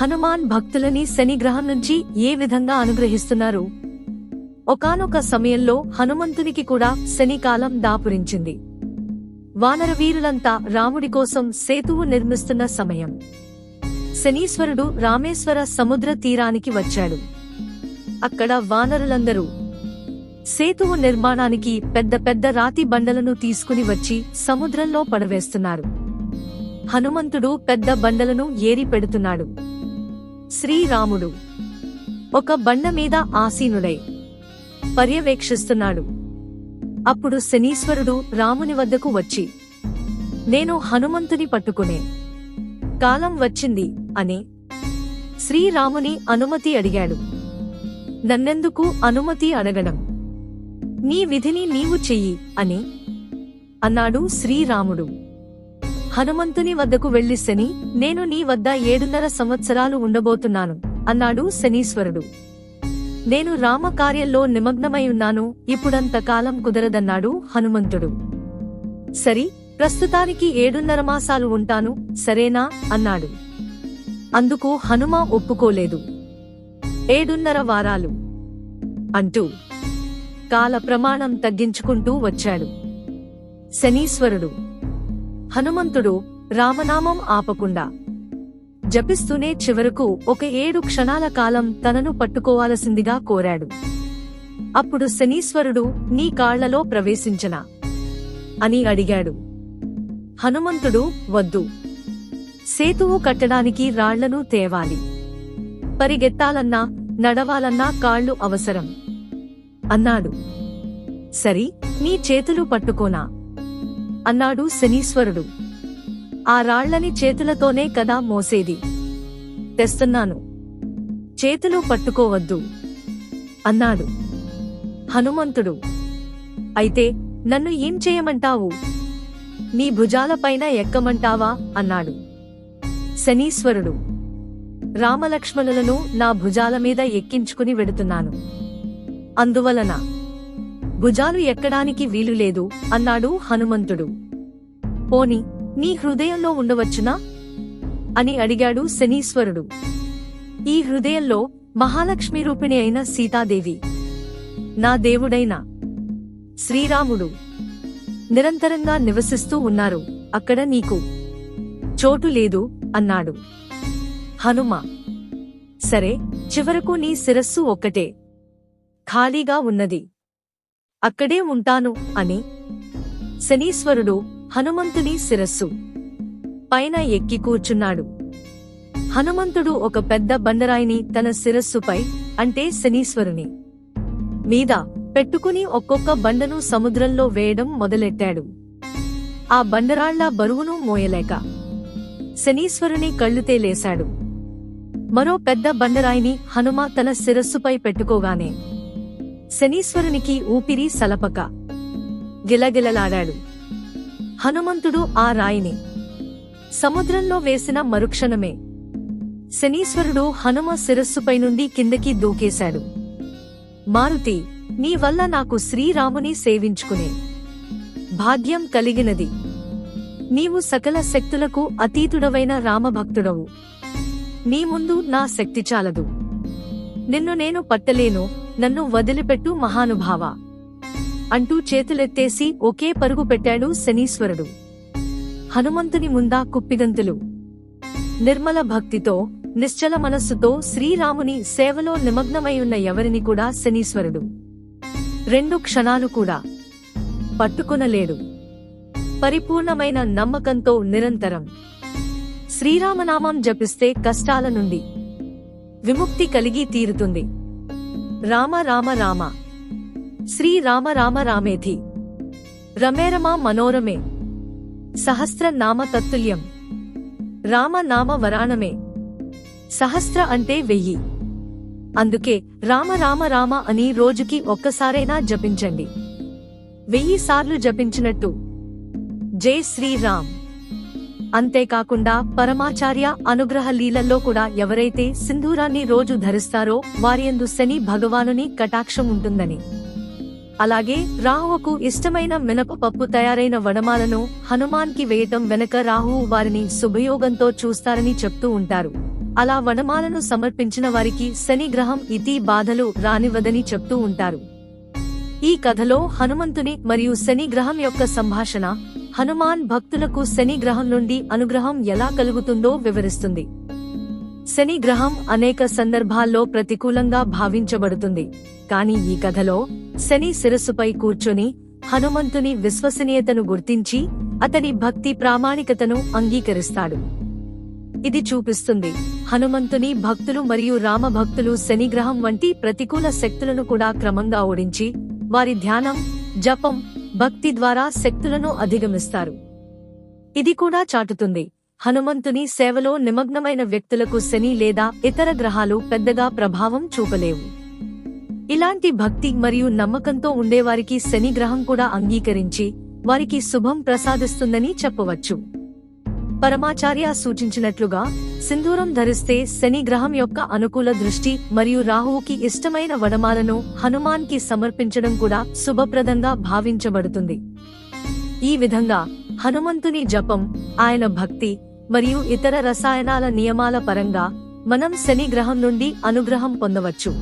హనుమాన్ భక్తులని శనిగ్రహం నుంచి ఏ విధంగా అనుగ్రహిస్తున్నారు? ఒకానొక సమయంలో హనుమంతునికి కూడా శనికాలం దాపురించింది. వానరవీరులంతా రాముడి కోసం సేతువు నిర్మిస్తున్న సమయం. శనీశ్వరుడు రామేశ్వర సముద్ర తీరానికి వచ్చాడు. అక్కడ వానరులందరూ సేతువు నిర్మాణానికి పెద్ద పెద్ద రాతి బండలను తీసుకుని వచ్చి సముద్రంలో పడవేస్తున్నారు. హనుమంతుడు పెద్ద బండలను ఏరి పెడుతున్నాడు. శ్రీరాముడు ఒక బండ మీద ఆసీనుడై పర్యవేక్షిస్తున్నాడు. అప్పుడు శనీశ్వరుడు రాముని వద్దకు వచ్చి నేను హనుమంతుని పట్టుకునే కాలం వచ్చింది అని శ్రీరాముని అనుమతి అడిగాడు. నన్నెందుకు అనుమతి అడగడం? నీ విధిని నీవు చెయ్యి అని అన్నాడు శ్రీరాముడు. హనుమంతుని వద్దకు వెళ్ళి శని నేను నీ వద్ద ఏడున్నర సంవత్సరాలు ఉండబోతున్నాను అన్నాడు శనీశ్వరుడు. నేను రామకార్యంలో నిమగ్నమై ఉన్నాను ఇప్పుడంత కాలం కుదరదన్నాడు హనుమంతుడు. సరి ప్రస్తుతానికి ఏడున్నర మాసాలు ఉంటాను సరేనా అన్నాడు. అందుకు హనుమ ఒప్పుకోలేదు. ఏడున్నర వారాలు. అంటూ కాల ప్రమాణం తగ్గించుకుంటూ వచ్చాడు. శనీశ్వరుడు. హనుమంతుడు రామనామం ఆపకుండా జపిస్తూనే చివరకు ఒక ఏడు క్షణాల కాలం తనను పట్టుకోవాల్సిందిగా కోరాడు. అప్పుడు శనీశ్వరుడు నీ కాళ్ళలో ప్రవేశించనా అని అడిగాడు. హనుమంతుడు వద్దు. సేతువు కట్టడానికి రాళ్ళను తేవాలి. పరిగెత్తాలన్నా నడవాలన్నా కాళ్ళు అవసరం అన్నాడు. సరి నీ చేతులు పట్టుకోనా? అన్నాడు శనీశ్వరుడు. ఆ రాళ్ళని చేతులతోనే కదా మోసేది. తెస్తున్నాను. చేతులు పట్టుకోవద్దు. అన్నాడు. హనుమంతుడు. అయితే నన్ను ఏం చేయమంటావు? నీ భుజాలపైన ఎక్కమంటావా? అన్నాడు. శనీశ్వరుడు. రామలక్ష్మణులను నా భుజాల మీద ఎక్కించుకుని వెడుతున్నాను. అందువలన భుజాలు ఎక్కడానికి వీలులేదు అన్నాడు హనుమంతుడు. పోని నీ హృదయంలో ఉండవచ్చునా? అని అడిగాడు శనీశ్వరుడు. ఈ హృదయంలో మహాలక్ష్మి రూపిణి అయిన సీతాదేవి. నా దేవుడైన శ్రీరాముడు నిరంతరంగా నివసిస్తూ ఉన్నారు అక్కడ నీకు చోటు లేదు అన్నాడు. హనుమ సరే చివరకు నీ శిరస్సు ఒక్కటే. ఖాళీగా ఉన్నది. అక్కడే ఉంటాను అని శనీశ్వరుడు హనుమంతుని శిరస్సు పైన ఎక్కి కూర్చున్నాడు. హనుమంతుడు ఒక పెద్ద బండరాయిని తన శిరస్సుపై అంటే శనీశ్వరుని మీద పెట్టుకుని ఒక్కొక్క బండను సముద్రంలో వేయడం మొదలెట్టాడు. ఆ బండరాళ్ళ బరువును మోయలేక శనీశ్వరుని కళ్ళుతే లేశాడు మరో పెద్ద బండరాయిని హనుమ తన శిరస్సుపై పెట్టుకోగానే శనీశ్వరునికి ఊపిరి సలపక. గిలగిలలాడాడు. హనుమంతుడు ఆ రాయిని. సముద్రంలో వేసిన మరుక్షణమే. శనీశ్వరుడు హనుమ శిరస్సుపై నుండి కిందకి దూకేశాడు. మారుతి నీ వల్ల నాకు శ్రీరాముని సేవించుకునే. భాగ్యం కలిగినది. నీవు సకల శక్తులకు అతీతుడవైన రామభక్తుడవు. నీ ముందు నా శక్తి చాలదు. నిన్ను నేను పట్టలేను నన్ను వదిలిపెట్టు మహానుభావ. అంటూ చేతులెత్తేసి ఒకే పరుగు పెట్టాడు శనీశ్వరుడు. హనుమంతుని ముందా కుప్పిగంతులు నిర్మల భక్తితో నిశ్చల మనస్సుతో శ్రీరాముని సేవలో నిమగ్నమై ఉన్న ఎవరిని కూడా శనీశ్వరుడు. రెండు క్షణాలు కూడా. పట్టుకునలేడు. పరిపూర్ణమైన నమ్మకంతో నిరంతరం. శ్రీరామనామం జపిస్తే కష్టాల నుండి. విముక్తి కలిగి తీరుతుంది. రామ రామ రామ. శ్రీ రామ రామ రామేధి. రమేరమా మనోరమే. సహస్ర నామ తత్తుల్యం. రామ నామ వరాణమే సహస్ర అంటే వెయ్యి. అందుకే రామ రామ రామ అని రోజుకి ఒక్కసారైనా జపించండి. వెయ్యి సార్లు జపించినట్టు. జై శ్రీరామ్. అంతేకాకుండా పరమాచార్య అనుగ్రహ లీలల్లో కూడా ఎవరైతే సింధూరాన్ని రోజు ధరిస్తారో వారియందు శని భగవానుని కటాక్షం ఉంటుందని. అలాగే రాహువుకు ఇష్టమైన మినపపప్పు తయారైన వడమాలను హనుమాన్కి వేయటం వెనక రాహువు వారిని శుభయోగంతో చూస్తారని చెప్తూ ఉంటారు. అలా వనమాలను సమర్పించిన వారికి శని గ్రహం ఇతి బాధలు రానివ్వదని చెప్తూ ఉంటారు. ఈ కథలో హనుమంతుని మరియు శని గ్రహం యొక్క సంభాషణ హనుమాన్ భక్తులకు శని గ్రహం నుండి అనుగ్రహం ఎలా కలుగుతుందో వివరిస్తుంది. శని గ్రహం అనేక సందర్భాల్లో ప్రతికూలంగా భావించబడుతుంది. కానీ ఈ కథలో శని శిరస్సుపై కూర్చొని హనుమంతుని విశ్వసనీయతను గుర్తించి అతని భక్తి ప్రామాణికతను అంగీకరిస్తాడు. ఇది చూపిస్తుంది హనుమంతుని భక్తులు మరియు రామ భక్తులు శనిగ్రహం వంటి ప్రతికూల శక్తులను కూడా క్రమంగా ఓడించి వారి ధ్యానం జపం భక్తి ద్వారా శక్తులను అధిగమిస్తారు. ఇది కూడా చాటుతుంది. హనుమంతుని సేవలో నిమగ్నమైన వ్యక్తులకు శని లేదా ఇతర గ్రహాలు పెద్దగా ప్రభావం చూపలేవు. ఇలాంటి భక్తి మరియు నమ్మకంతో ఉండేవారికి శని గ్రహం కూడా అంగీకరించి వారికి శుభం ప్రసాదిస్తుందని చెప్పవచ్చు. పరమాచార్య సూచించినట్లుగా సింధూరం ధరిస్తే శని గ్రహం యొక్క అనుకూల దృష్టి మరియు రాహువుకి ఇష్టమైన వడమాలను హనుమాన్కి సమర్పించడం కూడా శుభప్రదంగా భావించబడుతుంది. ఈ విధంగా హనుమంతుని జపం ఆయన భక్తి మరియు ఇతర రసాయనాల నియమాల పరంగా మనం శని గ్రహం నుండి అనుగ్రహం పొందవచ్చు.